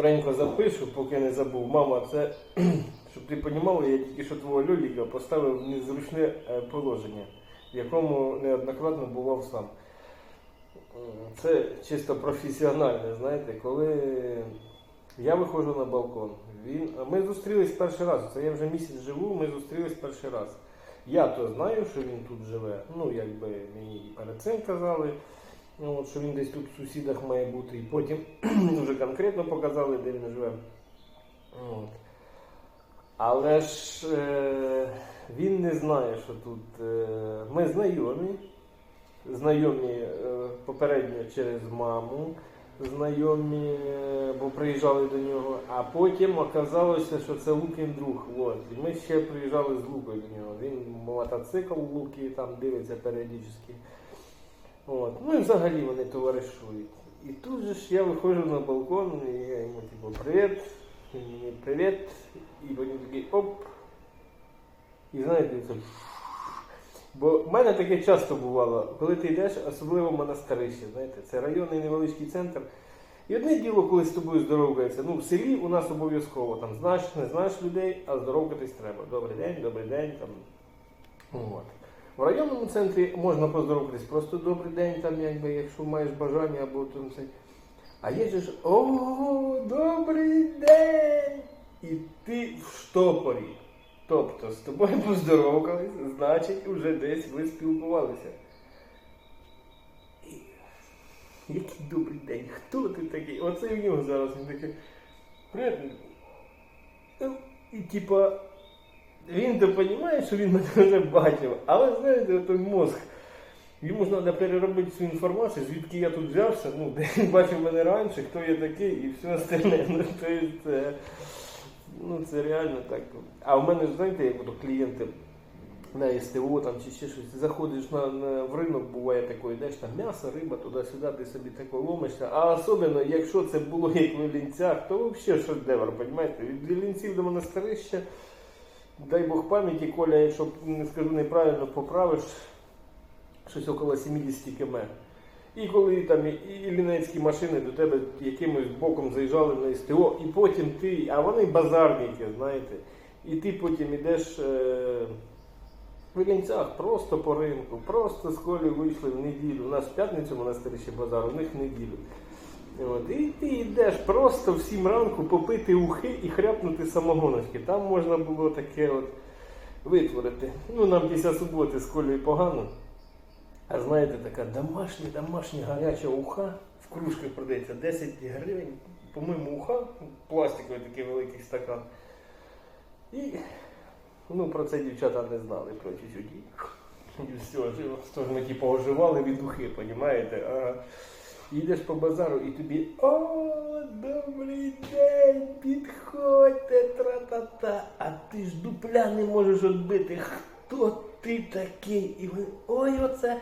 скоренько запишу, поки не забув. Мама, це, щоб ти розуміла, я тільки що твого Льоліка поставив в незручне е, положення, в якому неоднократно бував сам. Це чисто професіональне, знаєте, коли я виходжу на балкон, він, ми зустрілись перший раз. Це я вже місяць живу, ми зустрілись перший раз. Я то знаю, що він тут живе. Ну, якби мені і перед цим казали, ну, от, що він десь тут в сусідах має бути. І потім вже конкретно показали, де він живе. От. Але ж е, він не знає, що тут е, ми знайомі. Знайомі е, попередньо через маму, знайомі, е, бо приїжджали до нього, а потім оказалося, що це Лукин друг. От. І ми ще приїжджали з Лукою до нього. Він мотоцикл Луки там дивиться періодично. От. Ну і взагалі вони товаришують. І тут же ж я виходжу на балкон, і я йому типу привіт, він мені привіт, і потім такий оп. І знаєте, це. Бо в мене таке часто бувало, коли ти йдеш, особливо в монастирище, знаєте, це районний невеличкий центр. І одне діло, коли з тобою здоровкається. Ну, в селі у нас обов'язково там знаєш, не знаєш людей, а здоровкатись треба. Добрий день, добрий день. Там. От. В районному центрі можна поздоровкатись просто добрий день, там, якби, якщо маєш бажання або там це. А є ж о, добрий день! І ти в штопорі. Тобто з тобою поздоровкались, значить, уже десь ви спілкувалися. І... Який добрий день, хто ти такий? Оце в нього зараз він такий. Привіт. Ну, І типа, він то розуміє, що він мене вже бачив, але знаєте, той мозг. Йому ж треба переробити всю інформацію, звідки я тут взявся, ну, де він бачив мене раніше, хто я такий і все остальне. Ну, це, ну, це реально так. А в мене знаєте, як ото клієнти на СТО там чи ще щось, заходиш на, на, в ринок, буває таке, йдеш там м'ясо, риба, туди-сюди, ти собі тако ломишся. А особливо, якщо це було як в Лінцях, то взагалі шедевр, розумієте? Від Лінців до монастирища, дай Бог пам'яті, Коля, якщо не скажу неправильно, поправиш щось около 70 км. І коли там і, і лінецькі машини до тебе якимось боком заїжджали на СТО, і потім ти, а вони базарники, знаєте, і ти потім йдеш е, в Лінцях просто по ринку, просто з Колею вийшли в неділю. У нас в п'ятницю монастирі ще базар, у них в неділю. От, і ти йдеш просто в сім ранку попити ухи і хряпнути самогоночки. Там можна було таке от витворити. Ну, нам після суботи з Колею погано. А знаєте, така домашня, домашня гаряча уха в кружках продається 10 гривень, по-моєму, уха, пластиковий такий великий стакан. І ну, про це дівчата не знали про чуть І все, живо. Ми типу оживали від духи, понімаєте? Їдеш по базару і тобі о, добрий день, підходьте, тра-та-та, а ти ж дупля не можеш відбити. Хто ти такий? І ви, ой, оце,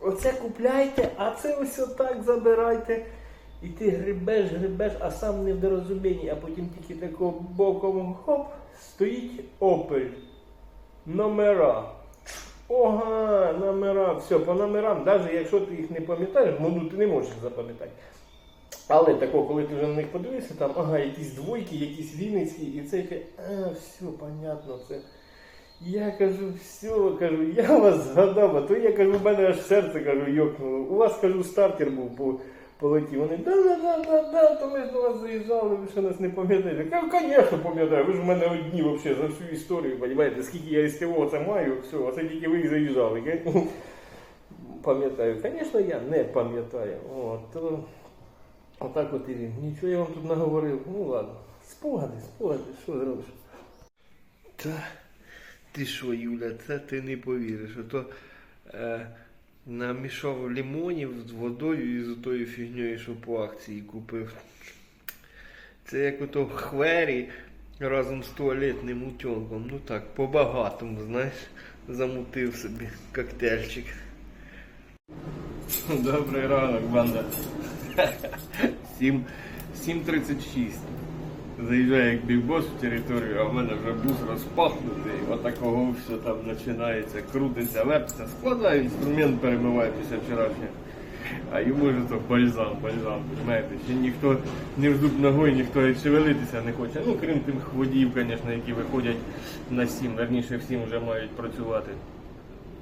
оце купляйте, а це ось отак забирайте. І ти грибеш, грибеш, а сам не в дорозумінні, а потім тільки такого боком хоп, стоїть опель. Номера. Ога, номера. Все, по номерам, навіть якщо ти їх не пам'ятаєш, ну ти не можеш запам'ятати. Але тако, коли ти вже на них подивишся, там, ага, якісь двойки, якісь вінницькі, і це а, все, понятно, це. Я кажу, все, кажу, я вас згадав, а то я кажу, в мене аж серце кажу, йокнуло. У вас кажу, стартер був по полетів. Вони да, да, да, да, да, то ми ж до вас заїжджали, ви що нас не пам'ятаєте. Я кажу, звісно, пам'ятаю, ви ж в мене одні вообще за всю історію, розумієте, скільки я СТО це маю, все, а це тільки ви і заїжджали. Пам'ятаю, звісно, я не пам'ятаю. От, отак от і він. Нічого я вам тут наговорив. Ну ладно. Спогади, спогади, що зробиш? Та ти що, Юля, це ти не повіриш. Ото е, намішав лимонів з водою і з тою фігньою, що по акції купив. Це як ото хвері разом з туалетним утенком. Ну так, по-багатому, знаєш, замутив собі коктейльчик. Добрий ранок, банда. 7.36. Заїжджає як бігбос в територію, а в мене вже бус розпахнутий, отакого все там починається, крутиться, вертиться, складаю інструмент, перемиваю після вчорашнього. А йому ж то бальзам, бальзам, знаєте, ще ніхто не в зуб ногою, ніхто і шевелитися не хоче. Ну, крім тих водіїв, звісно, які виходять на 7, верніше всім вже мають працювати.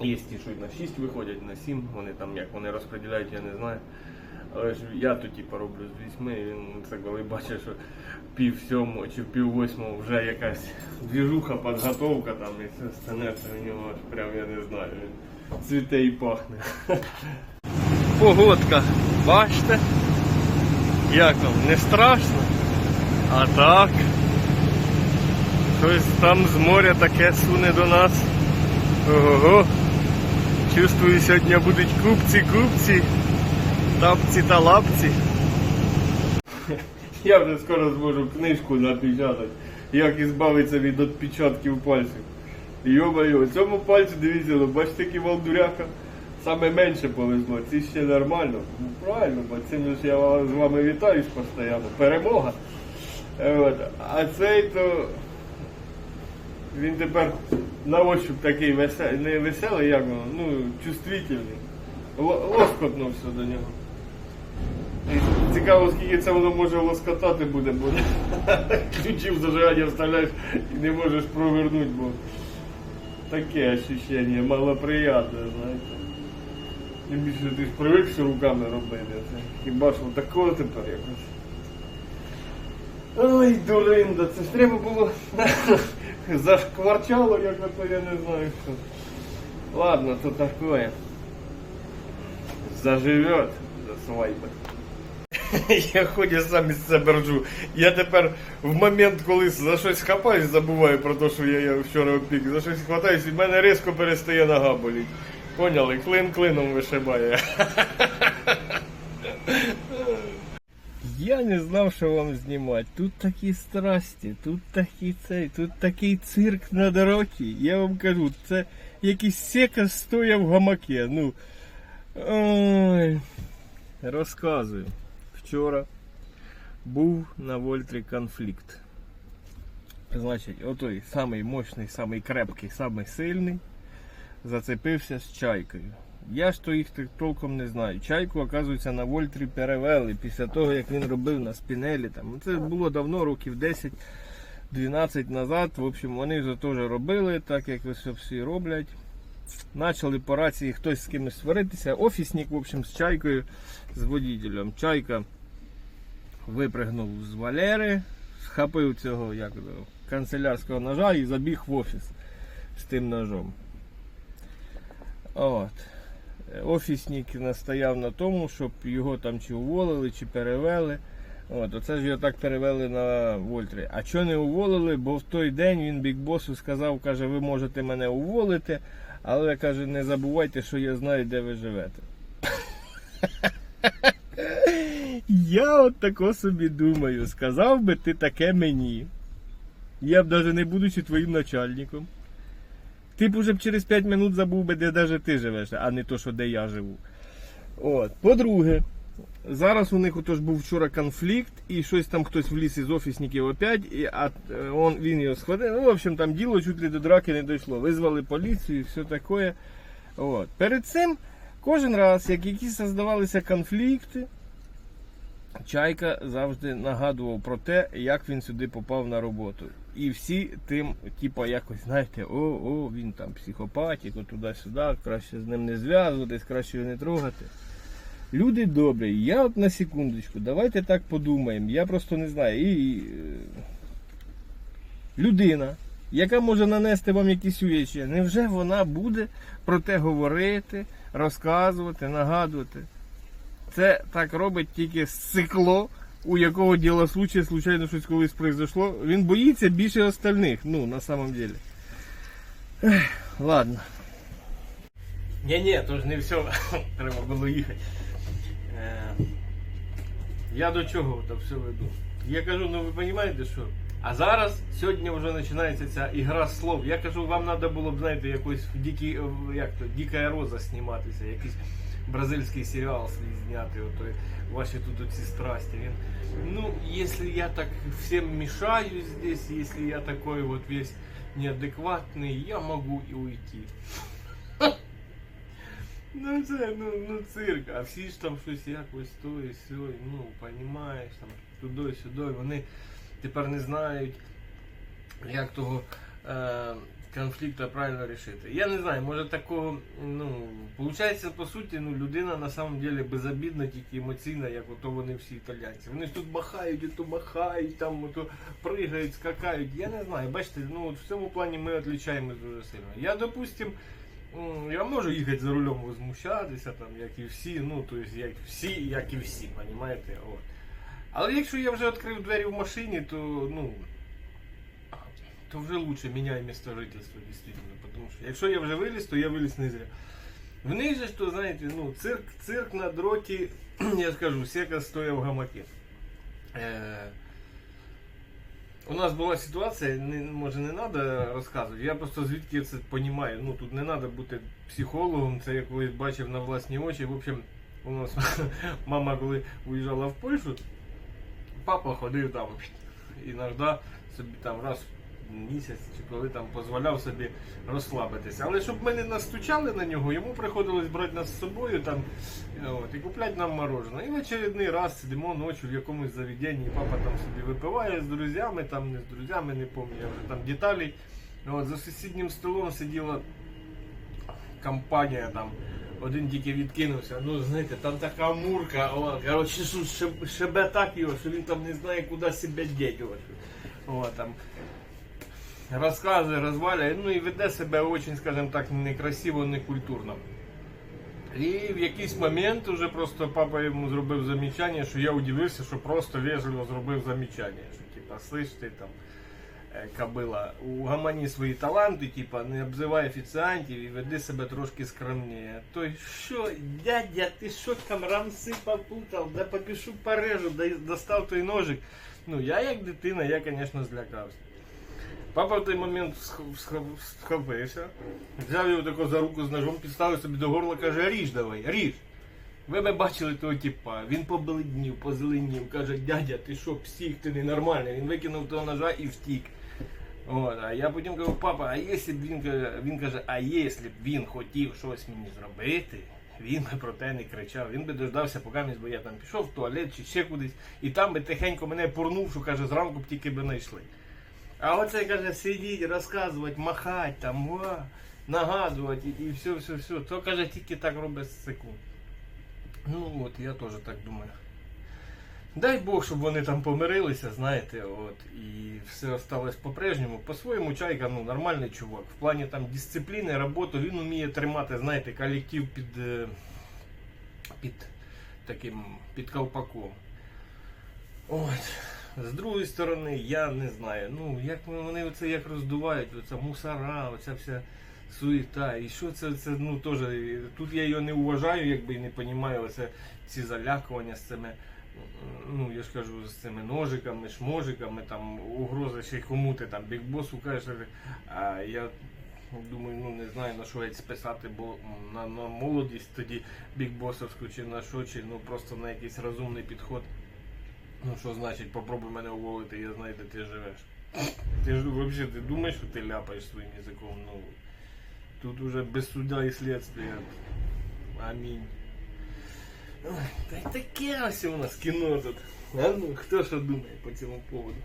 Є ті, що на 6 виходять, на 7, вони там як вони розподіляють, я не знаю. Але ж я то типу роблю з 8, і він це коли бачить, що пів сьомого чи пів восьмого вже якась двіжуха, підготовка там і все це у нього аж прям я не знаю. Цвіте і пахне. Погодка, бачите? Як вам, не страшно? А так. Щось там з моря таке суне до нас. Ого-го. Чувствую, сьогодні будуть купці, купці, тапці та лапці. Я вже скоро зможу книжку напечатати, як ізбавитися від відпечатків пальців. Йо-моє, цьому пальцю дивіться, ну, бачите, який волдуряка. Саме менше повезло, ці ще нормально. Ну правильно, бо цим ж я з вами вітаюсь постійно. Перемога. Е, От. А цей то він тепер на ощуп такий веселий, не веселий, як воно, ну, чувствительний. Лоскотно все до нього. Цікаво, скільки це воно може лоскотати буде, бо ключів зажигання вставляєш і не можеш провернути, бо таке ощущення малоприятне, знаєте. Тим більше ти ж привик все руками робити. Хіба що такого тепер якось. Ой, дуринда, це ж треба було зашкварчало, як то я не знаю що. Ладно, то такое. Заживет за свайпи. Я ходю сам із себе ржу. Я тепер в момент, коли за щось хапаюсь, забуваю про те, що я, я вчора опік. За щось хватаюсь, і в мене різко перестає нога боліть. Поняли? Клин клином вишибає. Я не знав, що вам знімати. Тут такі страсті, тут такий цей, тут такий цирк на дорозі. Я вам кажу, це якийсь сека стоя в гамаке. Ну. Ой. Розказую. Вчора був на Вольтрі конфлікт. Значить, отой самий мощний, самий крепкий, самий сильний зацепився з чайкою. Я ж то їх толком не знаю. Чайку, оказується, на Вольтрі перевели після того, як він робив на спінелі. Там. Це було давно, років 10-12 назад. В общем, вони вже теж робили, так як всі роблять. Почали по рації хтось з кимось сваритися. Офісник, в общем, з чайкою, з водітелем. Чайка випригнув з Валери, схопив цього як, канцелярського ножа і забіг в офіс з тим ножом. От. Офісник настояв на тому, щоб його там чи уволили, чи перевели. От, оце ж його так перевели на Вольтрі. А чого не уволили? Бо в той день він бікбосу сказав, каже, ви можете мене уволити, але каже, не забувайте, що я знаю, де ви живете. Я от тако собі думаю, сказав би ти таке мені. Я б навіть не будучи твоїм начальником. Ти б уже б через 5 минут забув би, де навіть ти живеш, а не то, що де я живу. От. По-друге, зараз у них отож був вчора конфлікт, і щось там хтось вліз із офісників опять, і, а е, он, він його схватив. Ну, в общем, там діло чуть ли до драки не дійшло. Визвали поліцію і все таке. Перед цим кожен раз, як якісь создавалися конфлікти, Чайка завжди нагадував про те, як він сюди попав на роботу. І всі тим, типа, якось, знаєте, о, о, він там психопатик, от туди-сюди, краще з ним не зв'язуватись, краще його не трогати. Люди добрі, я от на секундочку, давайте так подумаємо. Я просто не знаю. І, е, людина, яка може нанести вам якісь увечі, невже вона буде про те говорити, розказувати, нагадувати? Це так робить тільки сикло, у якого діло случая, случайно щось колись произошло. Він боїться більше остальних, ну, на самом деле. Ех, ладно. Ні-ні, то ж не все. Треба було їхати. Е, Я до чого то все веду? Я кажу, ну ви розумієте, що? А зараз, сьогодні вже починається ця ігра слов. Я кажу, вам треба було б, знаєте, якось в дикі, в- як то, Діка Роза зніматися, якийсь бразильський серіал свій зняти, ото, ваші тут оці страсті. Він, ну, якщо я так всім мешаю здесь, если я такой вот весь неадекватный, я могу и уйти. Ну це ну, ну цирк, а всі ж там щось якось то і сьо, і, ну, понімаєш, там туди, сюди, вони тепер не знають, як того е, конфлікту правильно рішити. Я не знаю, може такого, ну, виходить, по суті, ну, людина на самом деле безобідна, тільки емоційна, як ото вони всі італійці. Вони ж тут махають, ото махають, там ото пригають, скакають. Я не знаю, бачите, ну от в цьому плані ми відрізняємось дуже сильно. Я, допустим, я можу їхати за рулем возмущатися, там, як і всі, ну, то есть, як всі, як і всі, розумієте? От. Але якщо я вже відкрив двері в машині, то ну. То вже лучше міняй місце жительства, дійсно. Тому що якщо я вже виліз, то я виліз не зря. В них же то, знаєте, ну, цирк, цирк на дроті, я скажу, сека стоя в гамаке. Е, у нас була ситуація, не, може не треба розказувати, я просто звідки це розумію. Ну тут не треба бути психологом, це я колись бачив на власні очі. В общем, у нас мама, коли уїжджала в Польщу, папа ходив там іноді собі там раз місяць чи коли там дозволяв собі розслабитися. Але щоб ми не настучали на нього, йому приходилось брати нас з собою там е, от, і купляти нам мороженое. І в очередний раз сидимо ночі в якомусь заведенні, папа там собі випиває з друзями, там не з друзями, не пам'ятаю, я вже там деталей. От, за сусіднім столом сиділа компанія там. Один тільки відкинувся. Ну, знаєте, там така мурка, о, коротше, шибе так його, що він там не знає, куди себе діть. О, О, там, розказує, розвалює, ну і веде себе дуже, скажімо так, некрасиво, некультурно. І в якийсь момент уже просто папа йому зробив замічання, що я удивився, що просто вежливо зробив замічання. Що типа, слиш ти там е, кобила, у гамані свої таланти, типа, не обзивай офіціантів і веди себе трошки скромніше. Той, що, дядя, ти що там рамси попутав, да попішу порежу, да, достав той ножик. Ну, я як дитина, я, звісно, злякався. Папа в той момент сх- сх- схопився, взяв його тако за руку з ножом, підставив собі до горла, каже, ріж давай, ріж. Ви б бачили того типа, він побледнів, позеленів, каже, дядя, ти що, псих, ти ненормальний. Він викинув того ножа і втік. От, а я потім кажу, папа, а якщо б він каже, він каже, а якщо б він хотів щось мені зробити, він би про те не кричав. Він би дождався, поки бо я там пішов в туалет чи ще кудись, і там би тихенько мене порнув, що каже, зранку б тільки би знайшли. А оце каже, сидіть, розказувати, махати там, о, нагадувати і все, все, все. То каже, тільки так робить секунд. Ну от, я теж так думаю. Дай Бог, щоб вони там помирилися, знаєте, от, і все осталось по-прежньому. По-своєму чайка, ну, нормальний чувак. В плані там дисципліни, роботи, він вміє тримати, знаєте, колектив під, е, під таким під колпаком. От. З другої сторони, я не знаю. Ну, як вони оце як роздувають, оця мусора, оця вся суєта. І що це, це ну теж. Тут я його не вважаю, якби і не розумію, оце ці залякування з цими. Ну, я ж кажу, з цими ножиками, шможиками, там угрози ще й кому ти там бікбосу кажеш. А я думаю, ну не знаю на що геть списати, бо на, на молодість тоді бікбосовську чи на що, чи ну просто на якийсь розумний підход. Ну що значить, попробуй мене уволити, я знаю, де ти живеш. Ти ж взагалі ти думаєш, що ти ляпаєш своїм язиком, ну тут уже без суда і слідствия. Амінь. Ой, Та й таке ось у нас кіно тут. А ну, хто що думає по цьому поводу?